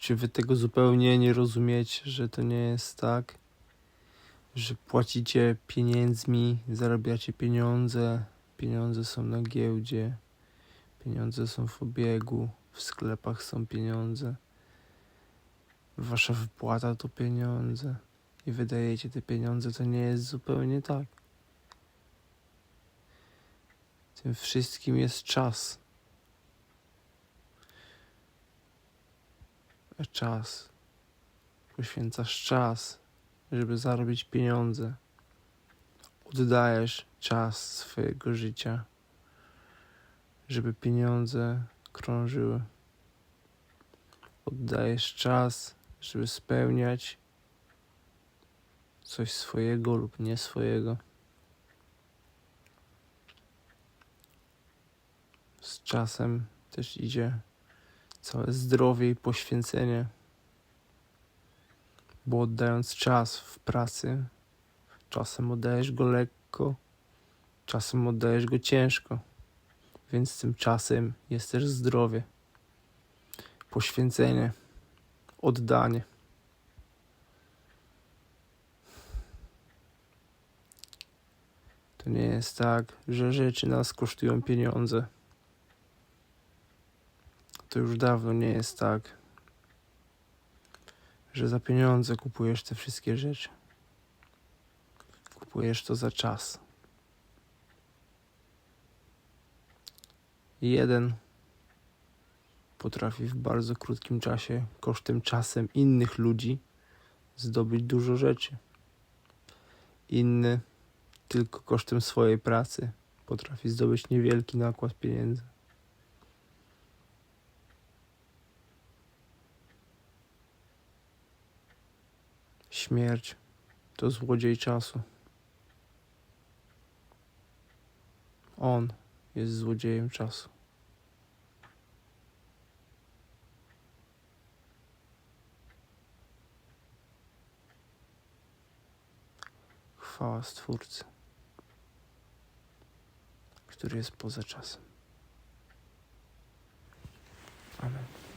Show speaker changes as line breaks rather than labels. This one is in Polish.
Czy wy tego zupełnie nie rozumiecie, że to nie jest tak? Że płacicie pieniędzmi, zarabiacie pieniądze, pieniądze są na giełdzie, pieniądze są w obiegu, w sklepach są pieniądze. Wasza wypłata to pieniądze i wydajecie te pieniądze, to nie jest zupełnie tak. Tym wszystkim jest czas. Czas. Poświęcasz czas, żeby zarobić pieniądze. Oddajesz czas swojego życia, żeby pieniądze krążyły. Oddajesz czas, żeby spełniać coś swojego lub nie swojego. Z czasem też idzie całe zdrowie i poświęcenie. Bo oddając czas w pracy, czasem oddajesz go lekko, czasem oddajesz go ciężko. Więc tym czasem jest też zdrowie, poświęcenie, oddanie. To nie jest tak, że rzeczy nas kosztują pieniądze. To już dawno nie jest tak, że za pieniądze kupujesz te wszystkie rzeczy. Kupujesz to za czas. Jeden potrafi w bardzo krótkim czasie, kosztem czasem innych ludzi, zdobyć dużo rzeczy. Inny tylko kosztem swojej pracy potrafi zdobyć niewielki nakład pieniędzy. Śmierć to złodziej czasu. On jest złodziejem czasu. Chwała Stwórcy, który jest poza czasem. Amen.